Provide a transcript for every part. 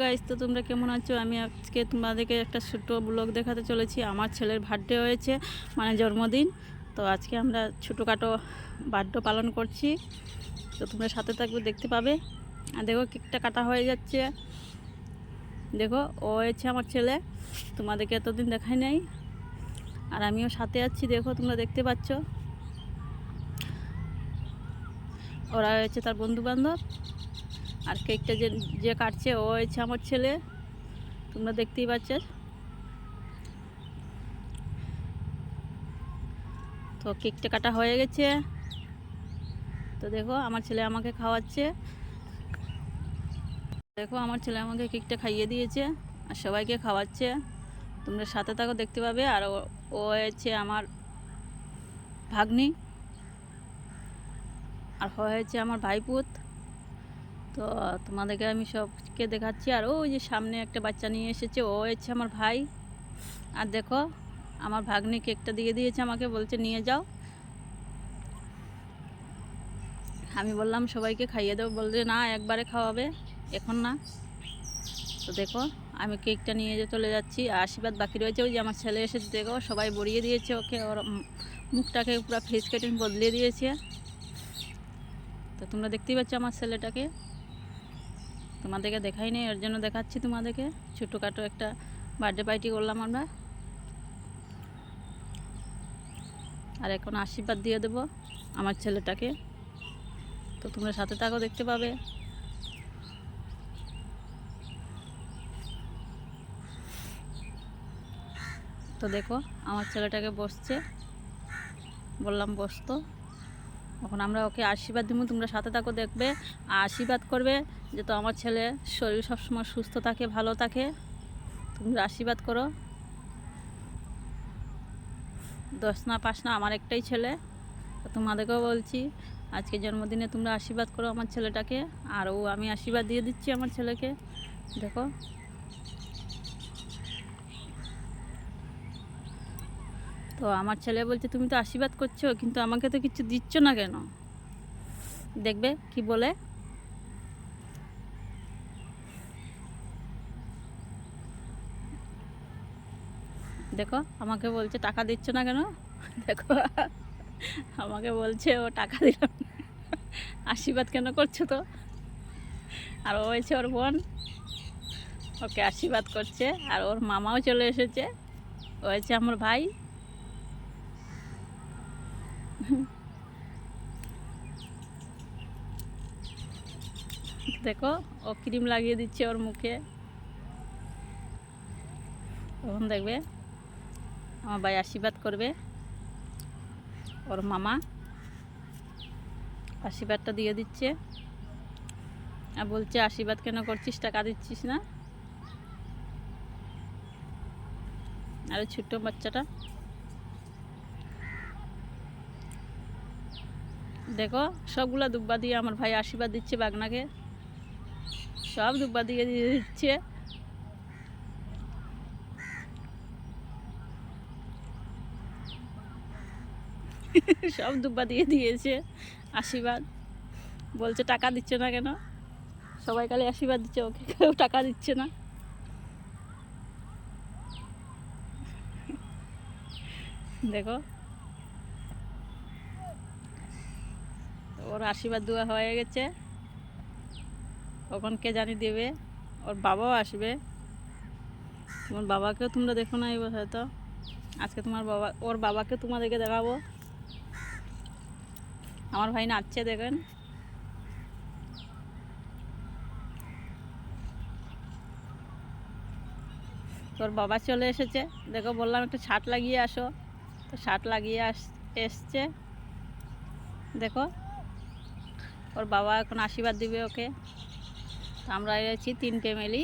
Guys তো তোমরা কেমন আছো? আমি আজকে তোমাদেরকে একটা ছোট্ট ব্লগ দেখাতে চলেছি। আমার ছেলের বার্থডে হয়েছে মানে জন্মদিন। তো আজকে আমরা ছোটোখাটো বার্থডে পালন করছি। তো তোমরা সাথে থাকবে, দেখতে পাবে। আর দেখো, কেকটা কাটা হয়ে যাচ্ছে। দেখো, ও হয়েছে আমার ছেলে। তোমাদেরকে এতদিন দেখাই নাই। আর আমিও সাথে আছি, দেখো, তোমরা দেখতে পাচ্ছ। ওরা হয়েছে তার বন্ধু বান্ধব আর কেকটা যে যে কাটছে, ও হয়েছে আমার ছেলে। তোমরা দেখতেই পাচ্ছ। তো কেকটা কাটা হয়ে গেছে। তো দেখো, আমার ছেলে আমাকে খাওয়াচ্ছে। দেখো, আমার ছেলে আমাকে কেকটা খাইয়ে দিয়েছে আর সবাইকে খাওয়াচ্ছে। তোমরা সাথে থাকো, দেখতে পাবে। আর ও- হয়েছে আমার ভাগ্নি। আর হয়েছে আমার ভাইপুত। তো তোমাদেরকে আমি সবকে দেখাচ্ছি। আর ওই যে সামনে একটা বাচ্চা নিয়ে এসেছে, ও হচ্ছে আমার ভাই। আর দেখো, আমার ভাগ্নি কেকটা দিয়ে দিয়েছে আমাকে, বলছে নিয়ে যাও। আমি বললাম, সবাইকে খাইয়ে দেবো বলছে, না, একবারে খাওয়াবে, এখন না। তো দেখো, আমি কেকটা নিয়ে যে চলে যাচ্ছি। আশীর্বাদ বাকি রয়েছে, ওই যে আমার ছেলে এসে দেখো, সবাই বড়িয়ে দিয়েছে ওকে, ওর মুখটাকে পুরো ফেস কাটিং বদলে দিয়েছে। তো তোমরা দেখতেই পাচ্ছ আমার ছেলেটাকে। তোমাদেরকে দেখাই নেই, এর জন্য দেখাচ্ছি তোমাদেরকে। ছোটোখাটো একটা বার্থডে পার্টি করলাম আমরা। আর এখন আশীর্বাদ দিয়ে দেবো আমার ছেলেটাকে। তো তোমরা সাথে থাকো, দেখতে পাবে। তো দেখো, আমার ছেলেটাকে বসছে। বললাম বসতো এখন আমরা ওকে আশীর্বাদ দিব তোমরা সাথে থাকো, দেখবে, আশীর্বাদ করবে যে তো আমার ছেলে শরীর সবসময় সুস্থ থাকে, ভালো থাকে। তোমরা আশীর্বাদ করো। দশ না, পাঁচ না, আমার একটাই ছেলে। তোমাদেরকেও বলছি, আজকে জন্মদিনে তোমরা আশীর্বাদ করো আমার ছেলেটাকে। আর ও আমি আশীর্বাদ দিয়ে দিচ্ছি আমার ছেলেকে। দেখো। তো আমার ছেলে বলছে, তুমি তো আশীর্বাদ করছ, কিন্তু আমাকে তো কিছু দিচ্ছ না কেন? দেখবে কি বলে? দেখো, আমাকে বলছে, টাকা দিচ্ছ না কেন? দেখো, আমাকে বলছে, ও টাকা দিলাম আশীর্বাদ কেন করছ তো? আর ও হয়েছে ওর বোন ওকে আশীর্বাদ করছে। আর ওর মামাও চলে এসেছে। ও হয়েছে আমার ভাই দেখো, ও ক্রিম লাগিয়ে দিচ্ছে ওর মুখে। তখন দেখবে, আমার ভাই আশীর্বাদ করবে, ওর মামা আশীর্বাদটা দিয়ে দিচ্ছে। আর বলছে, আশীর্বাদ কেন করছিস, টাকা দিচ্ছিস না? আর ছোট্ট বাচ্চাটা। দেখো, সবগুলা দুব্বা দিয়ে আমার ভাই আশীর্বাদ দিচ্ছে বাগনাকে। সব দুব্বা দিয়ে দিয়ে দিচ্ছে। সব দুব্বা দিয়ে দিয়েছে আশীর্বাদ। বলছে, টাকা দিচ্ছে না কেন? সবাই কালে আশীর্বাদ দিচ্ছে ওকে, কেউ টাকা দিচ্ছে না। দেখো ওর আশীর্বাদ দেওয়া হয়ে গেছে। কখন কে জানি দেবে। ওর বাবাও আসবে। তোমার বাবাকেও তোমরা দেখো না এবার হয়তো। আজকে তোমার বাবা, ওর বাবাকে তোমাদেরকে দেখাবো। আমার ভাই নাচছে, দেখেন। তোর বাবা চলে এসেছে। দেখো, বললাম একটু শার্ট লাগিয়ে আসো। তো শার্ট লাগিয়ে আস, এসছে। দেখো ওর বাবা এখন আশীর্বাদ দিবে ওকে। আমরা এসেছি তিন ফ্যামিলি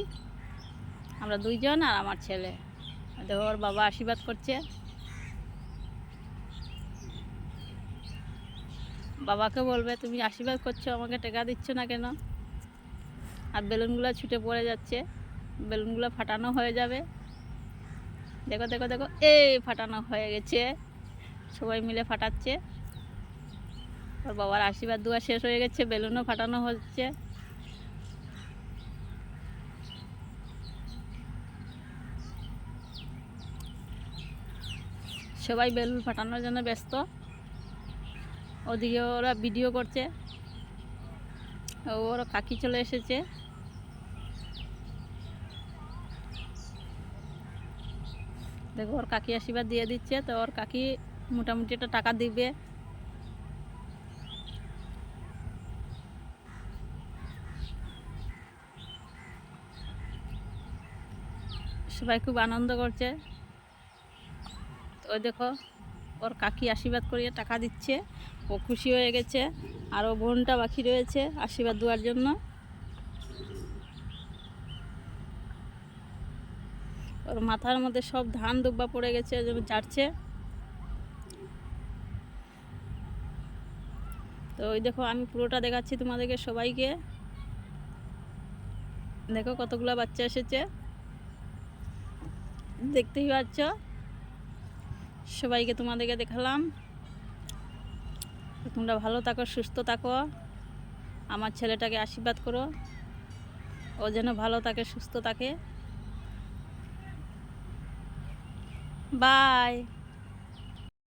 আমরা দুইজন আর আমার ছেলে। দেখো, ওর বাবা আশীর্বাদ করছে। বাবাকে বলবে, তুমি আশীর্বাদ করছ, আমাকে টাকা দিচ্ছ না কেন? আর বেলুনগুলো ছুটে পড়ে যাচ্ছে। বেলুনগুলো ফাটানো হয়ে যাবে। দেখো দেখো দেখো, এই ফাটানো হয়ে গেছে। সবাই মিলে ফাটাচ্ছে। তারপর বাবার আশীর্বাদ দোয়া শেষ হয়ে গেছে, বেলুনও ফাটানো হচ্ছে। সবাই বেলুন ফাটানোর জন্য ব্যস্ত। ওদিকে ওরা ভিডিও করছে। ওর কাকি চলে এসেছে। দেখো, ওর কাকি আশীর্বাদ দিয়ে দিচ্ছে, তো ওর কাকি মোটামুটি একটা টাকা দিবে। সবাই খুব আনন্দ করছে। ওই দেখো, ওর কাকি আশীর্বাদ করিয়ে টাকা দিচ্ছে, ও খুশি হয়ে গেছে, আর ও বোনটা বাকি রয়েছে আশীর্বাদ দেওয়ার জন্য। ওর মাথার মধ্যে সব ধান দুব্বা পড়ে গেছে ঝাড়ছে। তো ওই দেখো, আমি পুরোটা দেখাচ্ছি তোমাদেরকে সবাইকে। দেখো কতগুলো বাচ্চা এসেছে। দেখতেই পাচ্ছ? সবাইকে তোমাদেরকে দেখালাম। তোমরা ভালো থাকো, সুস্থ থাকো। আমার ছেলেটাকে আশীর্বাদ করো। ও যেন ভালো থাকে, সুস্থ থাকে। বাই